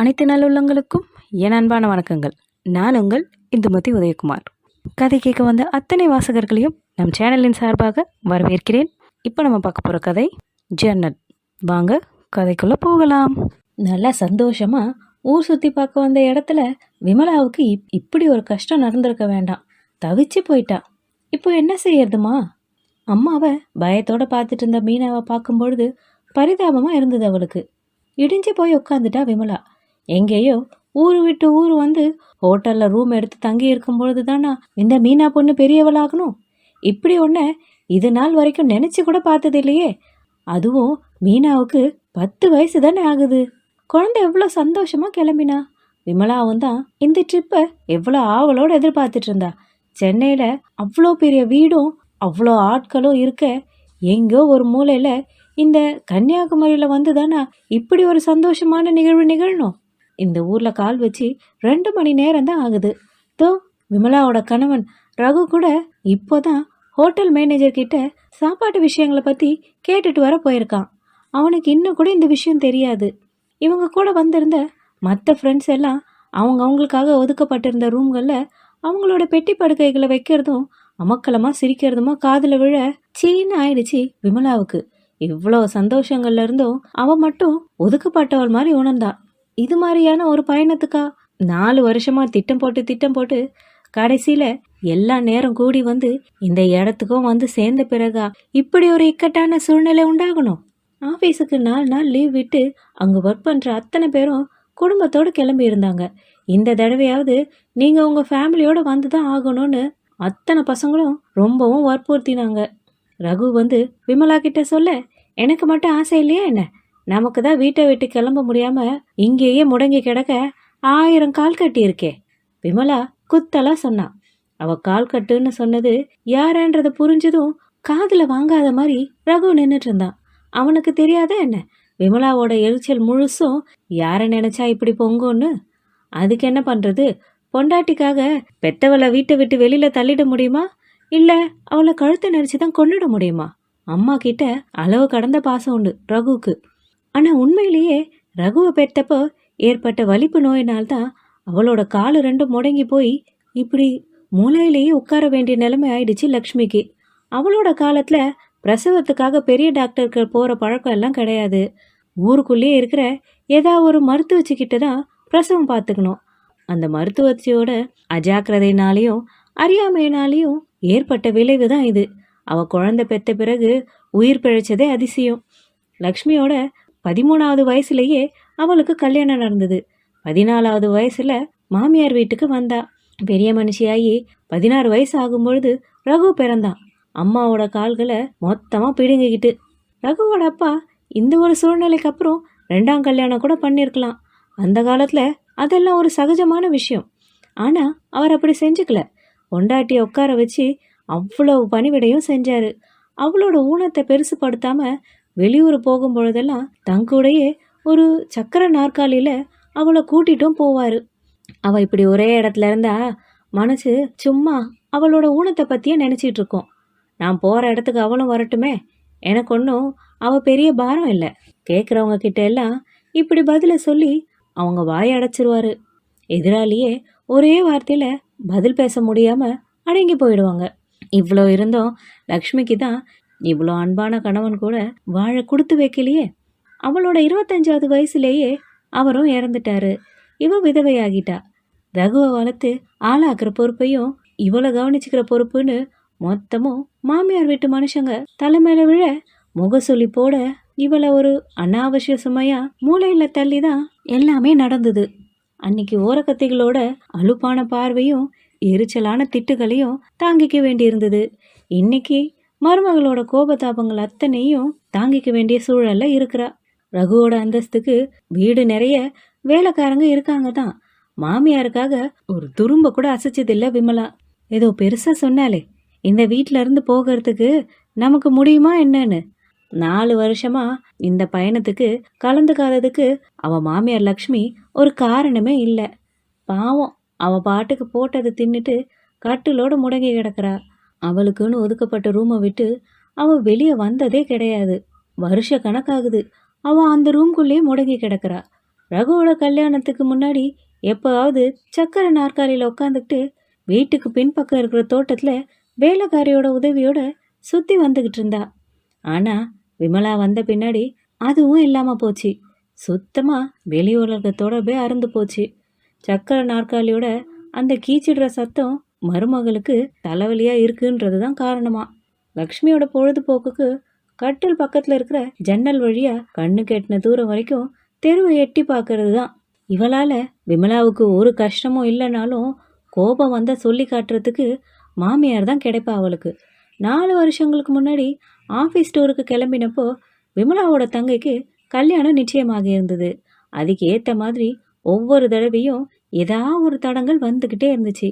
அனைத்து நல்லுள்ளங்களுக்கும் என் அன்பான வணக்கங்கள். நான் உங்கள் இந்துமதி உதயகுமார். கதை கேட்க வந்த அத்தனை வாசகர்களையும் நம் சேனலின் சார்பாக வரவேற்கிறேன். இப்போ நம்ம பார்க்க போகிற கதை ஜன்னல். வாங்க கதைக்குள்ளே போகலாம். நல்லா சந்தோஷமாக ஊர் சுற்றி பார்க்க வந்த இடத்துல விமலாவுக்கு இப் இப்படி ஒரு கஷ்டம் நடந்திருக்க வேண்டாம். தவிச்சு போயிட்டா. இப்போ என்ன செய்யறதுமா? அம்மாவை பயத்தோடு பார்த்துட்டு இருந்த மீனாவை பார்க்கும்பொழுது பரிதாபமாக இருந்தது அவளுக்கு. இடிஞ்சு போய் உட்காந்துட்டா விமலா. எங்கேயோ ஊர் விட்டு ஊர் வந்து ஹோட்டலில் ரூம் எடுத்து தங்கி இருக்கும் பொழுது தானா இந்த மீனா பொண்ணு பெரியவளாகணும். இப்படி ஒன்று இது நாள் வரைக்கும் நினச்சி கூட பார்த்தது இல்லையே. அதுவும் மீனாவுக்கு பத்து வயசு தானே ஆகுது. குழந்தை எவ்வளோ சந்தோஷமாக கிளம்பினா? விமலாவும் தான் இந்த ட்ரிப்பை எவ்வளோ ஆவலோடு எதிர்பார்த்துட்டு இருந்தா. சென்னையில் அவ்வளோ பெரிய வீடும் அவ்வளோ ஆட்களும் இருக்க எங்கோ ஒரு மூலையில் இந்த கன்னியாகுமரியில் வந்து தானா இப்படி ஒரு சந்தோஷமான நிகழ்வு நிகழணும்? இந்த ஊரில் கால் வச்சு ரெண்டு மணி நேரம் தான் ஆகுது. தோ விமலாவோட கணவன் ரகு கூட இப்போதான் ஹோட்டல் மேனேஜர் கிட்ட சாப்பாட்டு விஷயங்களை பற்றி கேட்டுட்டு வர போயிருக்கான். அவனுக்கு இன்னும் கூட இந்த விஷயம் தெரியாது. இவங்க கூட வந்திருந்த மற்ற ஃப்ரெண்ட்ஸ் எல்லாம் அவங்க அவங்களுக்காக ஒதுக்கப்பட்டிருந்த ரூம்களில் அவங்களோட பெட்டி படுக்கைகளை வைக்கிறதும் அமக்கலமாக சிரிக்கிறதுமா காதில் விழ சீன்னு ஆயிடுச்சு விமலாவுக்கு. இவ்வளோ சந்தோஷங்கள்ல இருந்தும் அவ மட்டும் ஒதுக்கப்பட்டவள் மாதிரி உணர்ந்தா. இது மாதிரியான ஒரு பயணத்துக்கா? நாலு வருஷமாக திட்டம் போட்டு திட்டம் போட்டு கடைசியில் எல்லா நேரம் கூடி வந்து இந்த இடத்துக்கும் வந்து சேர்ந்த பிறகா இப்படி ஒரு இக்கட்டான சூழ்நிலை உண்டாகணும்? ஆஃபீஸுக்கு நாலு நாள் லீவ் விட்டு அங்கே ஒர்க் பண்ணுற அத்தனை பேரும் குடும்பத்தோடு கிளம்பி இருந்தாங்க. இந்த தடவையாவது நீங்கள் உங்கள் ஃபேமிலியோடு வந்து தான் ஆகணும்னு அத்தனை பசங்களும் ரொம்பவும் வற்புறுத்தினாங்க. ரகு வந்து விமலா கிட்ட சொல்ல எனக்கு மட்டும் ஆசை இல்லையா என்ன? நமக்கு தான் வீட்டை விட்டு கிளம்ப முடியாம இங்கேயே முடங்கி கிடக்க ஆயிரம் கால் கட்டி இருக்கே விமலா குத்தலா சொன்னான் அவ கால் கட்டுன்னு சொன்னது யாரன்றத புரிஞ்சதும் காதுல வாங்காத மாதிரி ரகு நின்றுட்டு இருந்தான். அவனுக்கு தெரியாத என்ன? விமலாவோட எரிச்சல் முழுசும் யாரை நினைச்சா இப்படி பொங்கும்னு? அதுக்கு என்ன பண்றது? பொண்டாட்டிக்காக பெத்தவளை வீட்டை விட்டு வெளியில தள்ளிட முடியுமா? இல்ல அவளை கழுத்தை நெரிச்சு தான் கொண்டுட முடியுமா? அம்மா கிட்ட அளவு கடந்த பாசம் உண்டு ரகுவுக்கு. ஆனால் உண்மையிலேயே ரகுவை பெற்றப்போ ஏற்பட்ட வலிப்பு நோயினால்தான் அவளோட காலு ரெண்டும் முடங்கி போய் இப்படி மூலையிலேயே உட்கார வேண்டிய நிலைமை ஆயிடுச்சு லக்ஷ்மிக்கு. அவளோட காலத்தில் பிரசவத்துக்காக பெரிய டாக்டருக்கு போகிற பழக்கம் எல்லாம் கிடையாது. ஊருக்குள்ளேயே இருக்கிற ஏதா ஒரு மருத்துவச்சிக்கிட்ட தான் பிரசவம் பார்த்துக்கணும். அந்த மருத்துவச்சியோட அஜாக்கிரதையினாலேயும் அறியாமையினாலையும் ஏற்பட்ட விளைவு தான் இது. அவள் குழந்தை பெற்ற பிறகு உயிர் பிழைச்சதே அதிசயம். லக்ஷ்மியோட பதிமூணாவது வயசுலேயே அவளுக்கு கல்யாணம் நடந்தது. பதினாலாவது வயசுல மாமியார் வீட்டுக்கு வந்தா. பெரிய மனுஷியாகி பதினாறு வயசு ஆகும்பொழுது ரகு பிறந்தான். அம்மாவோட கால்களை மொத்தமாக பிடுங்கிக்கிட்டு. ரகுவோட அப்பா இந்த ஒரு சூழ்நிலைக்கு அப்புறம் ரெண்டாம் கல்யாணம் கூட பண்ணியிருக்கலாம் அந்த காலத்தில் அதெல்லாம் ஒரு சகஜமான விஷயம். ஆனால் அவர் அப்படி செஞ்சுக்கல. பொண்டாட்டியை உட்கார வச்சு அவ்வளவு பணிவிடையும் செஞ்சார். அவளோட ஊனத்தை பெருசுப்படுத்தாமல் வெளியூர் போகும் பொழுதெல்லாம் தங்கூடையே ஒரு சக்கர நாற்காலியில் அவளை கூட்டிட்டும் போவார். அவள் இப்படி ஒரே இடத்துல இருந்தா மனசு சும்மா அவளோட ஊனத்தை பற்றியே நினச்சிட்டு இருக்கோம். நான் போகிற இடத்துக்கு அவளும் வரட்டுமே? எனக்கு ஒன்றும் அவள் பெரிய பாரம் இல்லை. கேட்குறவங்க கிட்ட எல்லாம் இப்படி பதிலை சொல்லி அவங்க வாயை அடைச்சிருவாரு. எதிராளியே ஒரே வார்த்தையில் பதில் பேச முடியாமல் அடங்கி போயிடுவாங்க. இவ்வளோ இருந்தும் லக்ஷ்மிக்கு தான் இவ்வளோ அன்பான கணவன் கூட வாழ கொடுத்து வைக்கலையே. அவளோட இருபத்தஞ்சாவது வயசுலேயே அவரும் இறந்துட்டாரு. இவ விதவையாகிட்டா. ரகுவை வளர்த்து ஆளாக்குற பொறுப்பையும் இவளை கவனிச்சுக்கிற பொறுப்புன்னு மொத்தமும் மாமியார் வீட்டு மனுஷங்க தலைமையில விழ முகசொலி போட இவளை ஒரு அனாவசிய சுமையா மூளையில தள்ளி தான் எல்லாமே நடந்தது. அன்னைக்கு ஓரக்கத்திகளோட அலுப்பான பார்வையும் எரிச்சலான திட்டுகளையும் தாங்கிக்க வேண்டியிருந்தது. இன்னைக்கு மருமகளோட கோபதாபங்கள் அத்தனையும் தாங்கிக்க வேண்டிய சூழல்ல இருக்கிறா. ரகுவோட அந்தஸ்துக்கு வீடு நிறைய வேலைக்காரங்க இருக்காங்க தான். மாமியாருக்காக ஒரு துரும்ப கூட அசைச்சதில்ல விமலா. ஏதோ பெருசா சொன்னாலே இந்த வீட்ல இருந்து போகிறதுக்கு நமக்கு முடியுமா என்னன்னு. நாலு வருஷமா இந்த பயணத்துக்கு கலந்துக்காததுக்கு அவ மாமியார் லக்ஷ்மி ஒரு காரணமே இல்லை. பாவம் அவ பாட்டுக்கு போட்டதை தின்னுட்டு கட்டிலோட முடங்கி கிடக்கிறா. அவளுக்குன்னு ஒதுக்கப்பட்ட ரூமை விட்டு அவள் வெளியே வந்ததே கிடையாது. வருஷ கணக்காகுது. அவள் அந்த ரூம்குள்ளேயே முடங்கி கிடக்கிறா. ரகுவோட கல்யாணத்துக்கு முன்னாடி எப்போவாவது சக்கரை நாற்காலியில் உட்காந்துக்கிட்டு வீட்டுக்கு பின்பக்கம் இருக்கிற தோட்டத்தில் வேலைக்காரியோட உதவியோட சுற்றி வந்துக்கிட்டு இருந்தா. ஆனால் விமலா வந்த பின்னாடி அதுவும் இல்லாமல் போச்சு. சுத்தமாக வெளி உலகத்தோட போய் அறுந்து போச்சு. சக்கரை நாற்காலியோட அந்த கீச்சிடுற சத்தம் மருமகளுக்கு தலைவலியாக இருக்குன்றது தான் காரணமா. லக்ஷ்மியோட பொழுதுபோக்குக்கு கட்டில் பக்கத்தில் இருக்கிற ஜன்னல் வழியாக கண்ணு கெட்டின தூரம் வரைக்கும் தெருவை எட்டி பார்க்கறது தான் இவளால் விமலாவுக்கு ஒரு கஷ்டமும் இல்லைனாலும் கோபம் வந்தால் சொல்லி காட்டுறதுக்கு மாமியார் தான் கிடைப்பா அவளுக்கு. நாலு வருஷங்களுக்கு முன்னாடி ஆஃபீஸ் டூருக்கு கிளம்பினப்போ விமலாவோட தங்கைக்கு கல்யாணம் நிச்சயமாக இருந்தது. அதுக்கு ஏற்ற மாதிரி ஒவ்வொரு தடவையும் ஏதா ஒரு தடங்கள் வந்துக்கிட்டே இருந்துச்சு.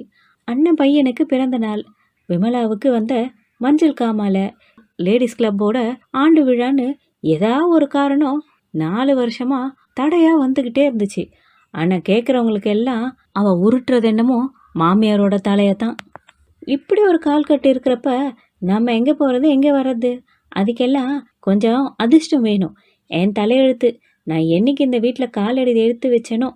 அண்ணன் பையனுக்கு பிறந்த நாள். விமலாவுக்கு வந்த மஞ்சள் காமால. லேடிஸ் கிளப்போட ஆண்டு விழான்னு ஏதா ஒரு காரணம் நாலு வருஷமா தடையா வந்துக்கிட்டே இருந்துச்சு. ஆனால் கேட்குறவங்களுக்கு எல்லாம் அவள் உருட்டுறது என்னமோ மாமியாரோட தலையை தான் இப்படி ஒரு கால் கட்டு இருக்கிறப்ப நம்ம எங்கே போகிறது எங்கே வர்றது? அதுக்கெல்லாம் கொஞ்சம் அதிர்ஷ்டம் வேணும். என் தலையெழுத்து நான் என்னைக்கு இந்த வீட்டில் காலடி எடுத்து வச்சேனோ?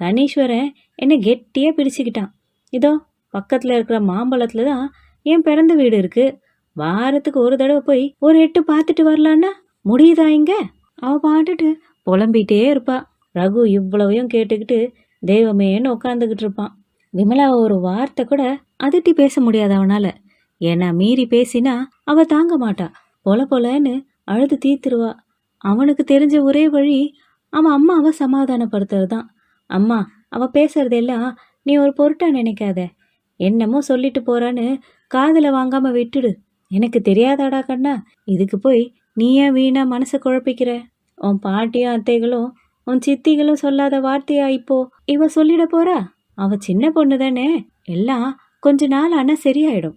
சனீஸ்வரன் என்னை கெட்டியாக பிடிச்சிக்கிட்டான். இதோ பக்கத்தில் இருக்கிற மாம்பழத்தில் தான் என் பிறந்த வீடு இருக்குது வாரத்துக்கு ஒரு தடவை போய் ஒரு எட்டு பார்த்துட்டு வரலான்னா முடியுதா இங்க? அவள் பாட்டுட்டு புலம்பிகிட்டே இருப்பா. ரகு இவ்வளவையும் கேட்டுக்கிட்டு தெய்வமேன்னு உட்காந்துக்கிட்டு இருப்பான். விமலா ஒரு வார்த்தை கூட அதட்டி பேச முடியாது அவனால். ஏன்னா மீறி பேசினா அவள் தாங்க மாட்டா. பொல பொலன்னு அழுது தீத்துருவா அவனுக்கு தெரிஞ்ச ஒரே வழி அவன் அம்மாவை சமாதானப்படுத்துறது தான் அம்மா அவள் பேசுறதெல்லாம் நீ ஒரு பொருட்டாக நினைக்காத. என்னமோ சொல்லிட்டு போறான்னு காதில் வாங்காம விட்டுடு. எனக்கு தெரியாதாடா கண்ணா. இதுக்கு போய் நீ ஏன் வீணா மனசை குழப்பிக்கிற? உன் பாட்டியும் அத்தைகளும் உன் சித்திகளும் சொல்லாத வார்த்தையா இப்போ? இவ சொல்லிட போறா? அவ சின்ன பொண்ணு தானே. எல்லாம் கொஞ்ச நாள் ஆனா சரியாயிடும்.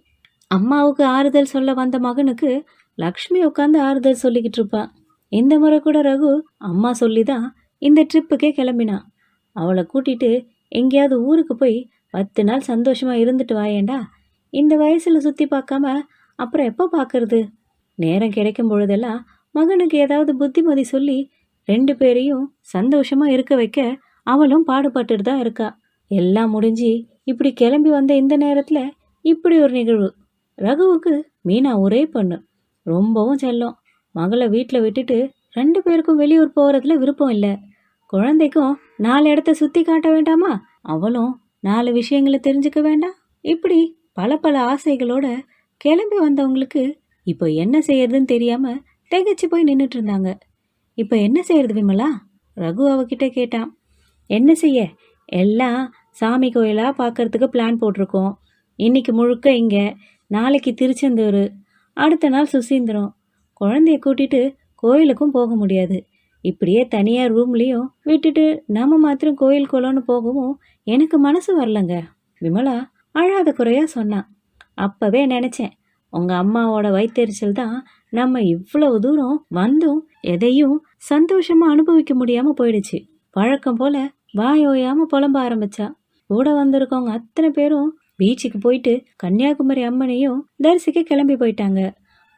அம்மாவுக்கு ஆறுதல் சொல்ல வந்த மகனுக்கு லக்ஷ்மி உட்காந்து ஆறுதல் சொல்லிக்கிட்டு இருப்பான் இந்த முறை கூட ரகு அம்மா சொல்லி தான் இந்த ட்ரிப்புக்கே கிளம்பினான் அவளை கூட்டிட்டு எங்கேயாவது ஊருக்கு போய் பத்து நாள் சந்தோஷமாக இருந்துட்டு வாயேண்டா? இந்த வயசில் சுற்றி பார்க்காம அப்புறம் எப்போ பார்க்கறது? நேரம் கிடைக்கும் பொழுதெல்லாம் மகனுக்கு ஏதாவது புத்திமதி சொல்லி ரெண்டு பேரையும் சந்தோஷமாக இருக்க வைக்க அவளும் பாடுபட்டுட்டு தான் இருக்கா. எல்லாம் முடிஞ்சு இப்படி கிளம்பி வந்த இந்த நேரத்தில் இப்படி ஒரு நிகழ்வு. ரகுவுக்கு மீனா ஒரே பொண்ணு. ரொம்பவும் செல்லம். மகளை வீட்டில் விட்டுட்டு ரெண்டு பேருக்கும் வெளியூர் போகிறதுல விருப்பம் இல்லை. குழந்தைக்கும் நாலு இடத்த சுற்றி காட்ட வேண்டாமா? அவளும் நாலு விஷயங்களை தெரிஞ்சுக்க வேண்டாம். இப்படி பல பல ஆசைகளோட கிளம்பி வந்தவங்களுக்கு இப்போ என்ன செய்யறதுன்னு தெரியாம திகைச்சு போய் நின்றுட்டு இருந்தாங்க. இப்போ என்ன செய்யறது விமலா? ரகு அவகிட்ட கேட்டான். என்ன செய்ய? எல்லாம் சாமி கோயிலாக பார்க்கறதுக்கு பிளான் போட்டிருக்கோம். இன்னைக்கு முழுக்க இங்கே நாளைக்கு திருச்செந்தூர் அடுத்த நாள் சுசீந்திரம். குழந்தைய கூட்டிட்டு கோயிலுக்கும் போக முடியாது. இப்படியே தனியாக ரூம்லேயும் விட்டுட்டு நம்ம மாத்திரம் கோயில் குளம்னு போகவும் எனக்கு மனசு வரலங்க. விமலா அழாத குறையாக சொன்னான் அப்போவே நினச்சேன் உங்கள் அம்மாவோட வயிற்றெரிச்சல் தான் நம்ம இவ்வளவு தூரம் வந்தும் எதையும் சந்தோஷமாக அனுபவிக்க முடியாமல் போயிடுச்சு. வழக்கம் போல் வாயோயாமல் புலம்ப ஆரம்பிச்சா. கூட வந்திருக்கவங்க அத்தனை பேரும் பீச்சுக்கு போயிட்டு கன்னியாகுமரி அம்மனையும் தரிசிக்க கிளம்பி போயிட்டாங்க.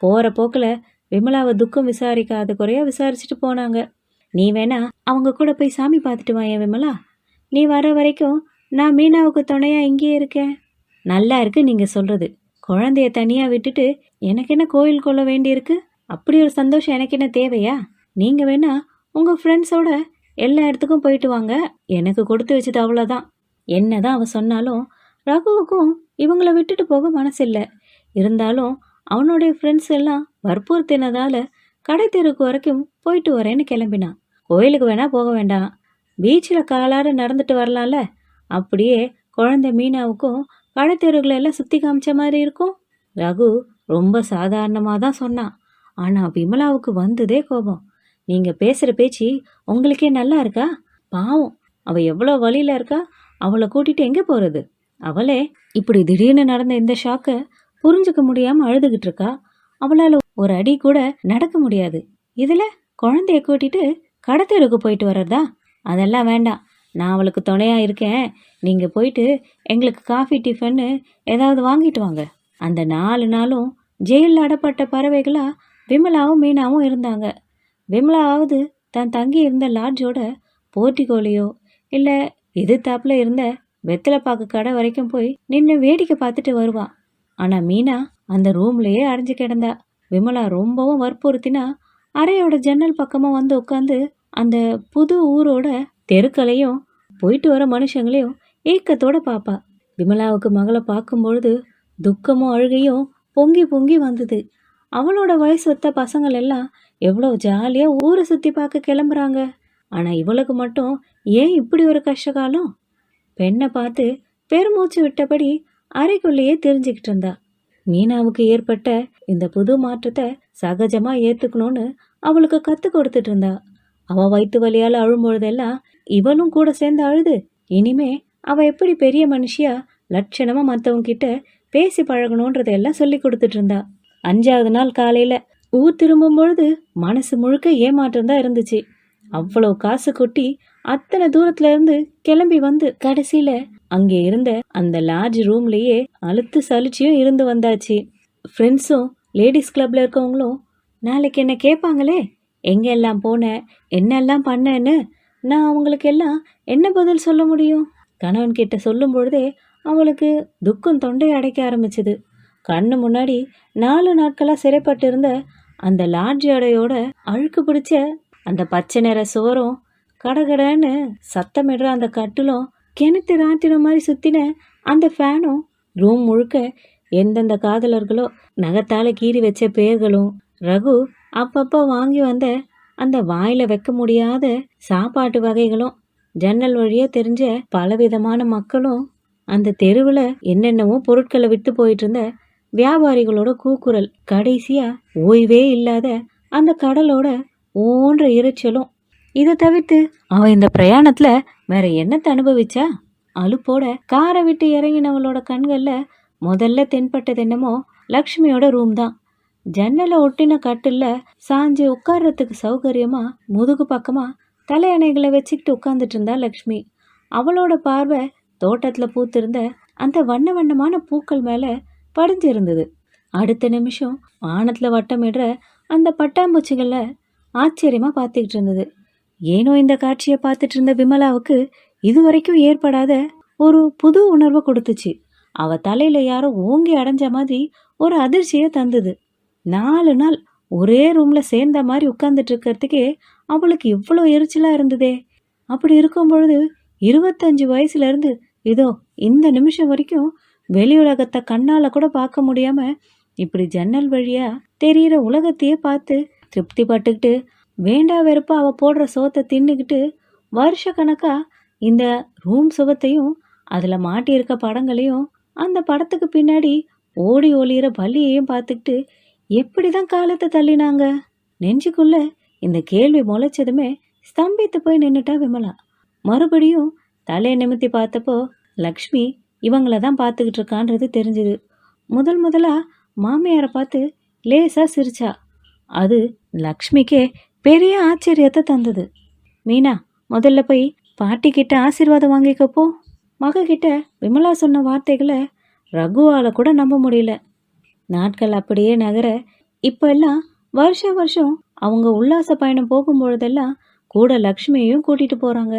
போகிற போக்கில் விமலாவை துக்கம் விசாரிக்காத குறையா விசாரிச்சுட்டு போனாங்க. நீ வேணா அவங்க கூட போய் சாமி பார்த்துட்டு வாய விமலா. நீ வர வரைக்கும் நான் மீனாவுக்கு துணையா இங்கேயே இருக்கேன். நல்லா இருக்கு நீங்க சொல்றது. குழந்தைய தனியா விட்டுட்டு எனக்கு என்ன கோயில் கொள்ள வேண்டியிருக்கு? அப்படி ஒரு சந்தோஷம் எனக்கு என்ன தேவையா? நீங்க வேணா உங்க ஃப்ரெண்ட்ஸோட எல்லா இடத்துக்கும் போயிட்டு வாங்க. எனக்கு கொடுத்து வச்சது அவ்வளோதான் என்னதான் அவள் சொன்னாலும் ரகுவுக்கும் இவங்கள விட்டுட்டு போக மனசில்லை. இருந்தாலும் அவனுடைய ஃப்ரெண்ட்ஸ் எல்லாம் வற்புறுத்தினதால கடை தெருக்கு வரைக்கும் போயிட்டு வரேன்னு கிளம்பினான். கோயிலுக்கு வேணா போக வேண்டாம். பீச்சில் காலார நடந்துட்டு வரலாம்ல? அப்படியே குழந்தை மீனாவுக்கும் கடை தெருவுகளை எல்லாம் சுற்றி காமிச்ச மாதிரி இருக்கும். ரகு ரொம்ப சாதாரணமாக தான் சொன்னான். ஆனால் விமலாவுக்கு வந்ததே கோபம். நீங்கள் பேசுகிற பேச்சு உங்களுக்கே நல்லா இருக்கா? பாவம். அவள் எவ்வளோ வழியில் இருக்கா? அவளை கூட்டிகிட்டு எங்கே போகிறது அவளே இப்படி திடீர்னு நடந்த இந்த ஷாக்கை புரிஞ்சுக்க முடியாமல் அழுதுகிட்டு இருக்கா? அவளால் ஒரு அடி கூட நடக்க முடியாது. இதில் குழந்தைய கூட்டிட்டு கடத்தெருக்கு போயிட்டு வர்றதா? அதெல்லாம் வேண்டாம். நான் அவளுக்கு துணையாக இருக்கேன். நீங்கள் போயிட்டு எங்களுக்கு காஃபி டிஃபன்னு ஏதாவது வாங்கிட்டு வாங்க. அந்த நாலு நாளும் ஜெயிலில் அடப்பட்ட பறவைகளாக விமலாவும் மீனாவும் இருந்தாங்க. விமலாவது தன் தங்கி இருந்த லாட்ஜோட போர்ட்டிகோலியோ இல்லை எதிர்த்தாப்புல இருந்த வெத்தலைப்பாக்கு கடை வரைக்கும் போய் நின்று வேடிக்கை பார்த்துட்டு வருவான் ஆனால் மீனா அந்த ரூம்லேயே அடைஞ்சு கிடந்தா. விமலா ரொம்பவும் வற்புறுத்தினா அறையோட ஜன்னல் பக்கமாக வந்து உட்காந்து அந்த புது ஊரோட தெருக்களையும் போயிட்டு வர மனுஷங்களையும் ஏக்கத்தோட பார்ப்பா விமலாவுக்கு மகளை பார்க்கும்பொழுது துக்கமும் அழுகையும் பொங்கி பொங்கி வந்தது. அவளோட வயசு ஒத்த பசங்கள் எல்லாம் எவ்வளோ ஜாலியாக ஊரை சுற்றி பார்க்க கிளம்புறாங்க. ஆனால் இவளுக்கு மட்டும் ஏன் இப்படி ஒரு கஷ்டகாலம்? பெண்ணை பார்த்து பெருமூச்சு விட்டபடி அறைக்குள்ளேயே தெரிஞ்சுக்கிட்டு இருந்தா. மீனாவுக்கு ஏற்பட்ட இந்த புது மாற்றத்தை சகஜமா ஏத்துக்கணும்னு அவளுக்கு கத்து கொடுத்துட்டு இருந்தா. அவ வயிற்று வலியால அழும்பொழுதெல்லாம் இவனும் கூட சேர்ந்து அழுது. இனிமே அவ எப்படி பெரிய மனுஷியா லட்சணமா மத்தவங்க கிட்ட பேசி பழகணுன்றதெல்லாம் சொல்லி கொடுத்துட்டு இருந்தா. அஞ்சாவது நாள் காலையில ஊர் திரும்பும் பொழுது மனசு முழுக்க ஏமாற்றம் தான் இருந்துச்சு. அவ்வளோ காசு கொட்டி அத்தனை தூரத்துல இருந்து கிளம்பி வந்து கடைசியில அங்கே இருந்த அந்த லார்ஜ் ரூம்லேயே அழுத்து சலிச்சியும் இருந்து வந்தாச்சு. ஃப்ரெண்ட்ஸும் லேடிஸ் கிளப்ல இருக்கவங்களும் நாளைக்கு என்ன கேட்பாங்களே? எங்கெல்லாம் போனேன் என்னெல்லாம் பண்ணேன்னு? நான் அவங்களுக்கு எல்லாம் என்ன பதில் சொல்ல முடியும்? கணவன் கிட்ட சொல்லும் பொழுதே அவளுக்கு துக்கம் தொண்டை அடைக்க ஆரம்பிச்சது. கண்ணு முன்னாடி நாலு நாட்களாக சிறைப்பட்டு இருந்த அந்த லாட்ஜ் அடையோட அழுக்கு பிடிச்ச அந்த பச்சை நிற சுவரும் கடகடன்னு சத்தமிடுற அந்த கட்டிலும் கிணத்து ராத்திர மாதிரி சுற்றின அந்த ஃபேனும் ரூம் முழுக்க எந்தெந்த காதலர்களோ நகத்தால் கீறி வச்ச பேர்களும் ரகு அப்பப்போ வாங்கி வந்த அந்த வாயில் வைக்க முடியாத சாப்பாட்டு வகைகளும் ஜன்னல் வழியாக தெரிஞ்ச பலவிதமான மக்களும் அந்த தெருவில் என்னென்னவோ பொருட்களை விட்டு போயிட்டு இருந்த வியாபாரிகளோட கூக்குரல் கடைசியாக ஓய்வே இல்லாத அந்த கடலோட ஓன்ற இரைச்சலும் இதை தவிர்த்து அவன் இந்த பிரயாணத்தில் வேற என்னத்தை அனுபவிச்சா? அலுப்போட காரை விட்டு இறங்கினவளோட கண்களில் முதல்ல தென்பட்டது என்னமோ லக்ஷ்மியோட ரூம் தான். ஜன்னலை ஒட்டின கட்டில் சாஞ்சு உட்கார்றதுக்கு சௌகரியமாக முதுகு பக்கமாக தலையணைகளை வச்சுக்கிட்டு உட்காந்துட்டு இருந்தா லக்ஷ்மி. அவளோட பார்வை தோட்டத்தில் பூத்திருந்த அந்த வண்ண வண்ணமான பூக்கள் மேலே படிஞ்சிருந்தது. அடுத்த நிமிஷம் வானத்தில் வட்டமிடுற அந்த பட்டாம்பூச்சிகளை ஆச்சரியமாக பார்த்துக்கிட்டு இருந்தது. ஏனோ இந்த காட்சியை பார்த்துட்டு இருந்த விமலாவுக்கு இதுவரைக்கும் ஏற்படாத ஒரு புது உணர்வை கொடுத்துச்சு. அவ தலையில யாரோ ஓங்கி அடைஞ்ச மாதிரி ஒரு அதிர்ச்சியை தந்தது. நாலு நாள் ஒரே ரூம்ல சேர்ந்த மாதிரி உட்கார்ந்துட்டு இருக்கிறதுக்கே அவளுக்கு இவ்வளோ எரிச்சலா இருந்ததே. அப்படி இருக்கும் பொழுது இருபத்தஞ்சு வயசுல இருந்து இதோ இந்த நிமிஷம் வரைக்கும் வெளி உலகத்தை கண்ணால கூட பார்க்க முடியாம இப்படி ஜன்னல் வழியா தெரியிற உலகத்தையே பார்த்து திருப்தி பட்டுக்கிட்டு வேண்டா வெறுப்பா அவள் போடுற சோத்தை தின்னுக்கிட்டு வருஷ கணக்காக இந்த ரூம் சுகத்தையும் அதில் மாட்டியிருக்க படங்களையும் அந்த படத்துக்கு பின்னாடி ஓடி ஒளியிற பள்ளியையும் பார்த்துக்கிட்டு எப்படி தான் காலத்தை தள்ளினாங்க? நெஞ்சுக்குள்ள இந்த கேள்வி முளைச்சதுமே ஸ்தம்பித்து போய் நின்றுட்டா விமலா. மறுபடியும் தலையை நிமித்தி பார்த்தப்போ லக்ஷ்மி இவங்கள தான் பார்த்துக்கிட்டு இருக்கான்றது தெரிஞ்சுது. முதல் முதலாக மாமியாரை பார்த்து லேசாக சிரிச்சா. அது லக்ஷ்மிக்கே பெரிய ஆச்சரியத்தை தந்தது. மீனா முதல்ல போய் பாட்டி கிட்ட ஆசீர்வாதம் வாங்கிக்கப்போ மகக்கிட்ட விமலா சொன்ன வார்த்தைகளை ரகுவால கூட நம்ப முடியல. நாட்கள் அப்படியே நகர இப்போ எல்லாம் வருஷம் வருஷம் அவங்க உல்லாச பயணம் போகும்பொழுதெல்லாம் கூட லக்ஷ்மியையும் கூட்டிட்டு போறாங்க.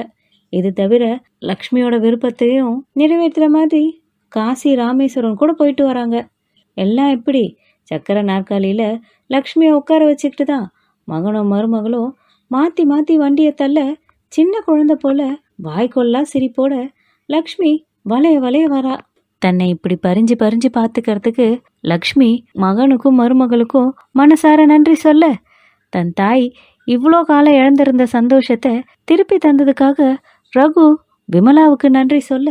இது தவிர லக்ஷ்மியோட விருப்பத்தையும் நிறைவேற்றுற மாதிரி காசி ராமேஸ்வரம் கூட போயிட்டு வராங்க. எல்லாம் எப்படி சக்கர நாற்காலியில் லக்ஷ்மியை உட்கார வச்சுக்கிட்டு தான் மகனும் மருமகளும் மாற்றி மாற்றி வண்டியை தள்ள சின்ன குழந்தை போல வாய்க்கொல்லா சிரிப்போட லக்ஷ்மி வளைய வளைய வரா. தன்னை இப்படி பறிஞ்சு பறிஞ்சு பார்த்துக்கிறதுக்கு லக்ஷ்மி மகனுக்கும் மருமகளுக்கும் மனசார நன்றி சொல்ல தன் தாய் இவ்வளோ காலம் இழந்திருந்த சந்தோஷத்தை திருப்பி தந்ததுக்காக ரகு விமலாவுக்கு நன்றி சொல்ல.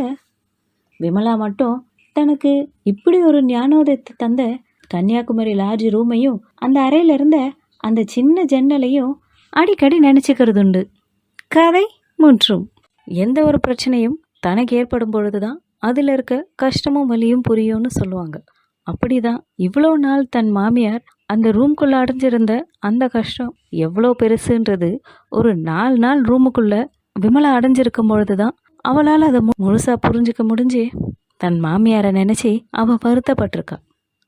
விமலா மட்டும் தனக்கு இப்படி ஒரு ஞானோதயத்தை தந்த கன்னியாகுமரி லாட்ஜ் ரூமையும் அந்த அறையில இருந்த அந்த சின்ன ஜன்னலையும் அடிக்கடி நினச்சிக்கிறதுண்டு. கதை முற்றும். எந்த ஒரு பிரச்சனையும் தனக்கு ஏற்படும் பொழுது தான் அதில் இருக்க கஷ்டமும் வலியும் புரியும்னு சொல்லுவாங்க. அப்படிதான் இவ்வளோ நாள் தன் மாமியார் அந்த ரூம்குள்ளே அடைஞ்சிருந்த அந்த கஷ்டம் எவ்வளோ பெருசுன்றது ஒரு நாலு நாள் ரூமுக்குள்ளே விமலா அடைஞ்சிருக்கும் பொழுது தான் அவளால் அதை மு- புரிஞ்சிக்க புரிஞ்சுக்க முடிஞ்சு தன் மாமியாரை நினச்சி அவள் வருத்தப்பட்டிருக்கா.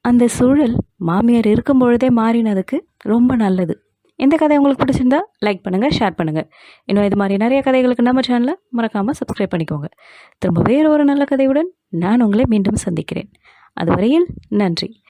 அந்த சூழல் மாமியார் இருக்கும் பொழுதே மாறினதுக்கு ரொம்ப நல்லது. இந்த கதை உங்களுக்கு பிடிச்சிருந்தா லைக் பண்ணுங்கள் ஷேர் பண்ணுங்கள் இன்னும் இது மாதிரி நிறைய கதைகளுக்கு நம்ம சேனலை மறக்காமல் சப்ஸ்கிரைப் பண்ணிக்கோங்க. திரும்ப வேறு ஒரு நல்ல கதையுடன் நான் உங்களை மீண்டும் சந்திக்கிறேன். அதுவரையில் நன்றி.